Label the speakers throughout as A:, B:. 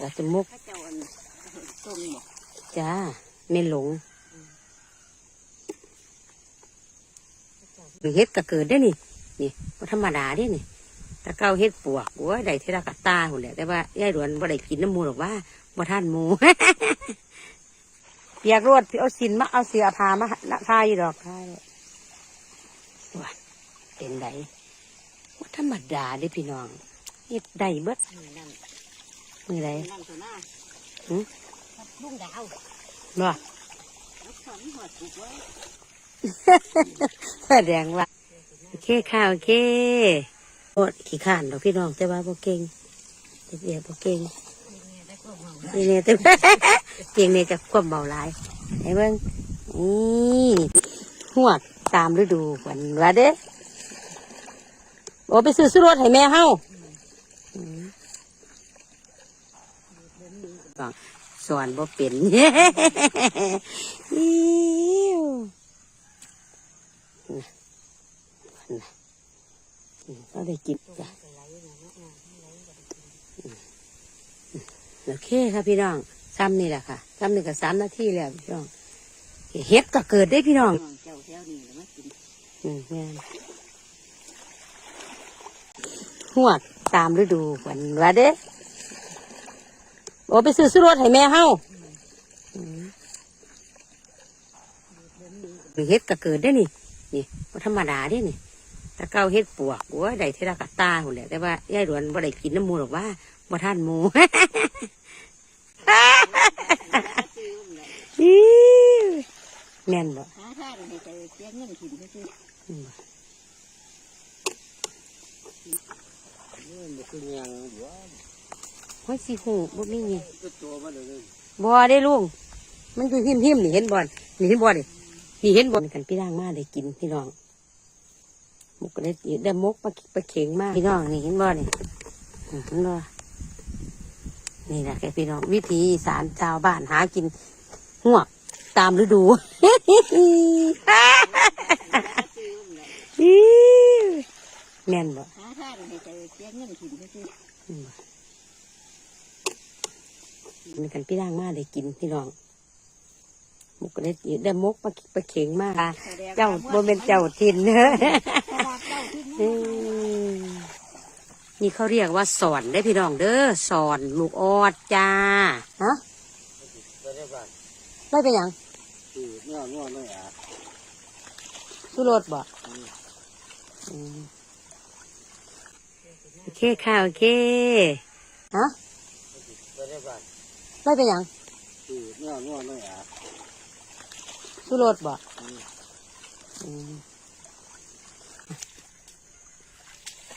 A: เราจะมุก
B: พระเจ้าอันต้มบอก
A: จ้าไม่หลงเฮ็ดก็เกิดได้นี่ นี่บ่ธรรมดาเด้นี่ตะเก้าเฮ็ดปวกโอ้ยได้เทระกะตาหุ่นแหละแต่ว่ายายหลวนบ่ได้กินน้ำมูหรอกว่าบ่ท่านมูเปียกรวดเอาสินมาเอาเสือพามาทายดอกทายเลยว่าเป็นไดบ่ธรรมดาเด้พี่น้องเฮ็ดได้เบิด
B: มือนั่น
A: มือใด
B: นั่นตัวหน้า
A: หืม
B: ลุงดาว
A: บ่
B: แล้วสอนหัวถูกไว้
A: แสดงว่าโอเคค่ะโอเคโอ้ขี้ข้านดอกพี่น้องแต่ว่าบ่เก่งเด็กเดียวบ่เก่ง
B: ได้ก็หวัง
A: นี่เนี่ยแต่เก่งเนี่ยจะควบเบาหลายไอ้เบิ่งนี่หัวกตามฤดูฝนว่าเด้โอ้ไปซื้อสุรสให้แม่เฮาอืม น้องสอนบ่เป็นก็ได้กินจ้ะโอเคค่ะพี่น้องซ้ำนี่แหละค่ะซ้ำนี่ก็สามนาทีแล้วพี่น้องเฮ็ดก็เกิดได้พี่น้อง
B: เจ้าแถวนี้แล้วมากิน
A: อืมแม่หัวกตามฤดูฝนว่าเด้ โอ้ไปซื้อสุรสให้แม่เฮาอืมเฮ็ดก็เกิดได้นี่ นี่บ่ธรรมดาเด้นี่แตะเก้าเฮ็ดปวกโอ้ยได้เทระกะตาหุ่นแหละแต่ว่ายายหลวนบ่ได้กินน้ำหมูหรอกว่าบ่ท่านหมู
B: ซื้อมันเลย
A: อิ๊วแม่นบ่
B: หาท่านให้ใจเสียเงินถิ่นไปซื้อ
A: อื ม
C: มันคือยังอยู่ว่า
A: โอ้ยสิหูบ่มีหยัง
C: ก็ตัวมันเลย
A: บ่ได้ลุงมันคือหิมหิมๆนี่เห็นบ่นี่เห็นบ่นี่นี่เห็นบ่นี่กันพี่นางมาได้กินพี่น้องมุกก็ได้ได้มกปลาปลาเข็งมากพี่น้องนี่เห็นบ่นี่อืมเห็นบ่นี่แหละแกพี่น้องวิธีอีสารชาวบ้านหากินหวกตามฤดู
B: ซื้อมันเลย
A: อิ๊วแม่นบ่
B: หาท่านให้ใจเสียเงินถิ่นไปซื้อ
A: มีกันพี่ร่างมาได้กินพี่น้องมุกก็ได้ได้มกปลาปลาเข็งมากเจ้าโบเป็นเจ้าทินเนอะ
B: เจ้าที่
A: อืมนี่เขาเรียกว่าสอนได้พี่น้องเด้อสอนลูกออดจ้าฮะ
C: ไปได้บ้าน
A: ไม่เป็นหยัง
C: คือเนื้อนัวไม่อาบ
A: สุรสบ่อืมโอเคค่ะโอเคฮะ
C: ไปได้บ้าน
A: ไม่เป็นหยัง
C: คือเนื้อนัวไม่อาบ
A: สุรสบ่อืม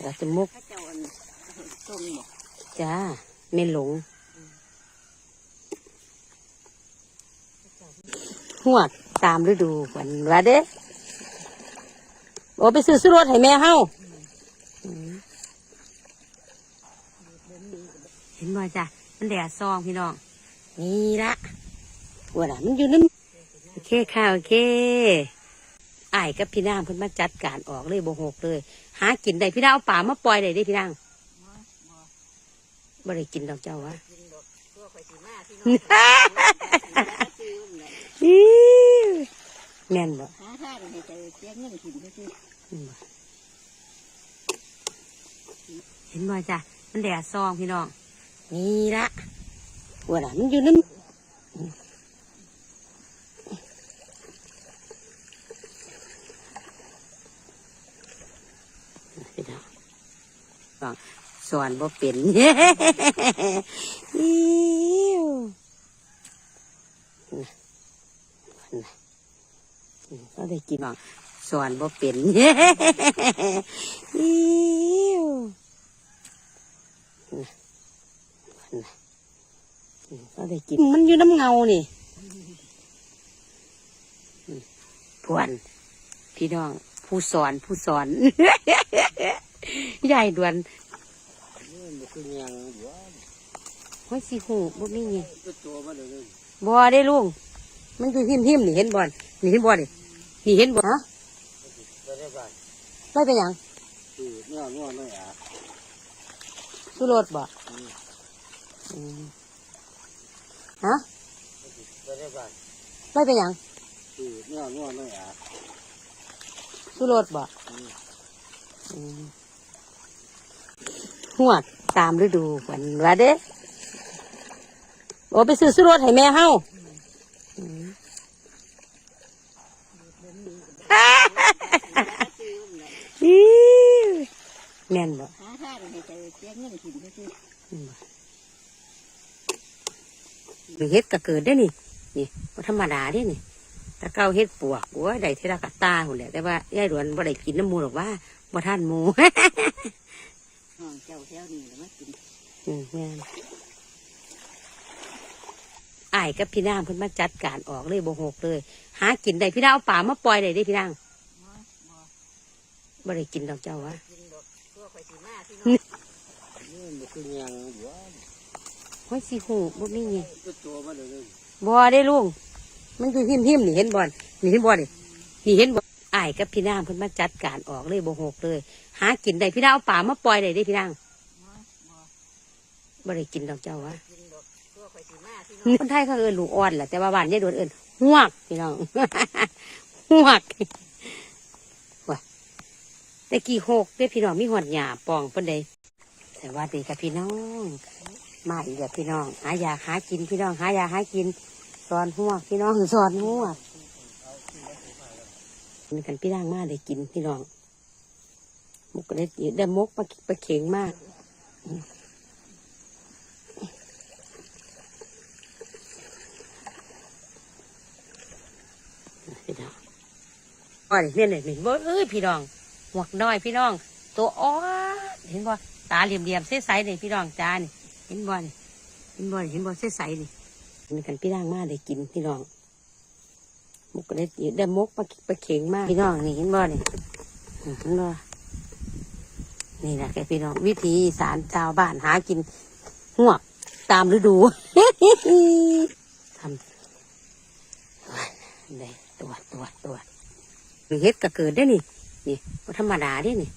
A: เราจะมุก
B: พระเจ้าอันต้มบอก
A: จ้าไม่หลงหัวกตามฤดูฝนว่าเด้โอ้ไปซื้อสุรสให้แม่เฮาอืมเห็นบ่จ้ะมันแดดซองพี่น้อง นี่ละว่าน่ะมันอยู่นั่นโอเคค่ะโอเคไอ้กับพี่นางเพิ่นมาจัดการออกเลยโบหกเลย หากินได้พี่นางเอาป่ามาปล่อยได้ด้พี่นางบ่ได้กินดอกเจ้าวะ
B: กินดอกตัวข่อยสิมาพี่น้องซื้อมันเลย
A: อิ๊วแม่นบ่
B: หาท่านให้ใจเสียเงินถิ่นไปซื้อ
A: อืมเห็นบ่จ้ะมันแดดซองพี่น้องนี่ละ ว่าน่ะมันอยู่นั่นฟังสอนบ่เป็นอิวก็ได้กินบ้างสอนบ่เป็นอิ๊ว ก็ได้กินมันอยู่น้ำเงานี่พวน พี่น้อง ผู้สอนผู้สอนยายดวน
C: มันคือยังอยู่ว่า
A: ห้อยสีหูบ่มีไง
C: ก็ตัวมันเลย
A: บ่ได้ลุงมันอยู่หิมหิมๆนี่เห็นบ่นี่เห็นบ่นี่นี่เห็นบ่ฮะ
C: ไปได้บ้าน
A: ไม่เป็นหยัง
C: คือเนื้อนัวไม่อาบ
A: สุรสบ่อืม ฮะ
C: ได้บ้าน
A: ไม่เป็นยัง
C: คือเนื้อนัวน้อยอะ
A: สุรสบ่อืมหวตามฤดูวันว่าเด้โอ้ไปซื้อสุรสให้แม่เฮาอืม
B: ซื้อมันน่ะ
A: อิ๊วแม่นบ่
B: หาท่าให้ใจ เสียเงินกินซื่อ
A: หรือเฮ็ดก็เกิดได้นี่ นี่บ่ธรรมดาเด้นี่แตะเก้าเฮ็ดปวกโอ้ยได้เทระกะตาหุ่นแหละแต่ว่ายายหลวนบ่ได้กินน้ำหมูหรอกว่าบ่ท่านหมู
B: ๆห้องเจ้าแถวนี้แล้วมากิน
A: อืมแม่นอ้ายกับพี่นางเพิ่นมาจัดการออกเลยบ่หกเลย หากินได้พี่นางเอาป่ามาปล่อยได้เด้พี่นาง
B: บ่บ่
A: บ่ได้กินดอกเจ้าวะ
B: กินดอกตัวข่อยสิมาพี่น้อง
C: นี่มันคือยังอยู่ว่า
A: ห้อยสิหูบ่มีหยัง
C: ก็ตัวมาเลยเลย
A: บ่ได้ลุงมันอยู่หิมหิมๆนี่เห็นบ่นี่เห็นบ่นี่นี่เห็นบ่อ้ายกับพี่นางเพิ่นมาจัดการออกเลยบ่หกเลย หากินได้พี่นางเอาป่ามาปล่อยได้เด้พี่นาง
B: บ่บ่
A: บ่ได้กินดอกเจ้าวะ
B: กินดอกตัวข่อยสิมาพี่น้อง
A: คนไทยเขาเอิ้นลูกอ่อนแหละแต่ว่าบ้านยายโดนเอิ้นหวกพี่น้องหวกว่ะแต่กี่หกเด้อพี่น้องมีหอดหยาปองเพิ่นใดสวัสดีกับพี่น้อง มาอีกแล้วพี่น้อง หายาหากินพี่น้อง หายาหากินสอนหวกพี่น้องสอนหวกมีกันพี่ร่างมาได้กินพี่น้องมุกก็ได้ได้มกปลาปลาเข็งมากพี่น้องอ๋อนี่เนี่ยเนี่ยนี่บ่เอ้ยพี่น้องหวกน้อยพี่น้อง ตัวอ้อเห็นบ่ตาเหลี่ยมๆใสๆนี่พี่น้องจ้านี่ เห็นบ่นี่เห็นบ่นี่เห็นบ่ใสๆนี่มีกันพี่ร่างมาได้กินพี่น้องมุกได้ได้มกปลาปลาเข็งมากพี่น้องนี่เห็นบ่นี่อืมเห็นบ่นี่แหละแกพี่น้องวิธีสารชาวบ้านหากินหวกตามฤดูทำได้ตรวตรวตรวหรือเฮ็ดก็เกิดได้นี่นี่ธรรมดาเด้นี่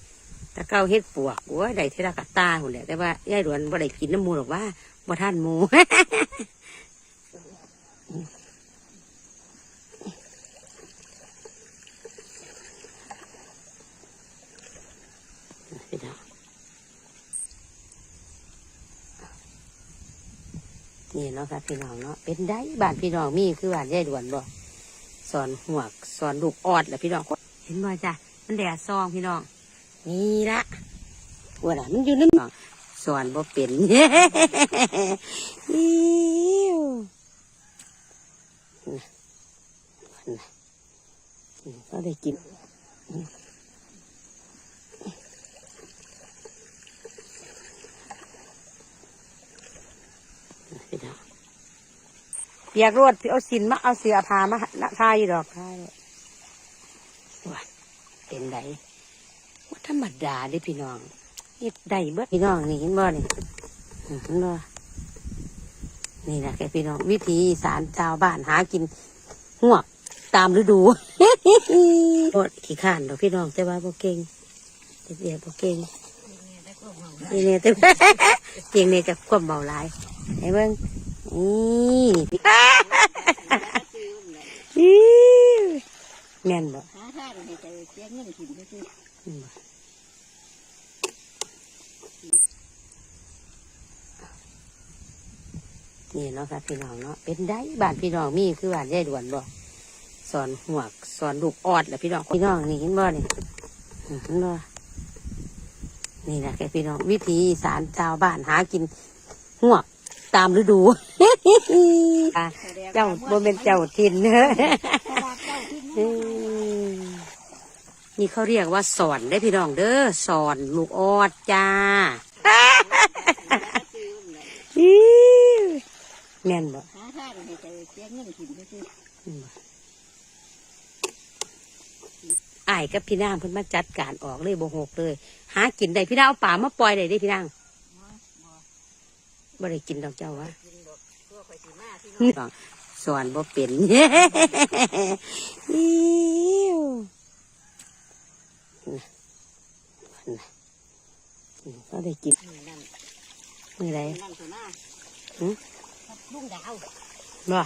A: แตะเก้าเฮ็ดปวกโอ้ยได้เทระกะตาหุ่นแหละแต่ว่ายายหลวนบ่ได้กินน้ำมูหรอกว่าบ่ท่านมูนี่เนาะครับพี่น้องเนาะเป็นได้บ้านพี่น้องมีคือบ้านยายหลวนบ่สอนหัวกสอนลูกออดแหละพี่น้องเห็นบ่จ้ะมันแดดซองพี่น้อง นี่ละว่าน่ะมันอยู่นั่นสอนบ่เป็นอิวน่ะน่ะก็ได้กินอืมพี่น้องเปียกรวดเอาสินมาเอาเสือพามาทายดอกทายเลยว่าเป็นไดว่าธ รมดาเด้พี่น้องเฮ็ดได้เบิดพี่น้องนี่เห็นบ่นี่เห็นบ่นี่แหละแกพี่น้อง วิธีสารชาวบ้านหากินหวกตามฤดูโอดขี้ข้านดอกพี่น้องแต่ว่าบ่เก่งเดี๋ยวบ่เก่ง
B: นี่เนี่
A: ยแต่เก่งเนี่ยจะควบเบาหลายไอ้เบิ่งนี่พี่
B: ซื้อมันน่ะ
A: อิ๊วแม่นบ่
B: หาท่าให้ใจเสียเงินกินซื่อ
A: นี่เนาะครับพี่น้องเนาะเป็นได้บ้านพี่น้องมีคือบ้านยายด่วนบ่สอนหัวกสอนลูกออดแหละพี่น้องพี่น้องนี่เห็นบ่นี่อืมเห็นบ่นี่แหละแกพี่น้องวิธีอีสารชาวบ้านหากินหัวกตามฤดูอะ
B: ๆแสดง
A: เจ้า
B: ว่
A: บ่เป็นเจ้าทินเนอะ
B: เพราะว่าเจ้าที่
A: อืมนี่เขาเรียกว่าสอนได้พี่น้องเด้อสอนลูกออดจ้า
B: ซื้อมันน่ะ
A: อิ๊ว แม่นบ่
B: หาท่าให้ใจเสียเงินกินซื่อ
A: อ้ายกับพี่นางเพิ่นมาจัดการออกเลยบ่หกเลย หากินได้พี่นางเอาป่ามาปล่อยได้เด้พี่นาง
B: บ่
A: ได้กินดอกเจ้าวะ
B: สอ
A: นบ่เป็นอิ๊วก็ได้กิน
B: นี่นั่น
A: มือไร
B: นั่นตั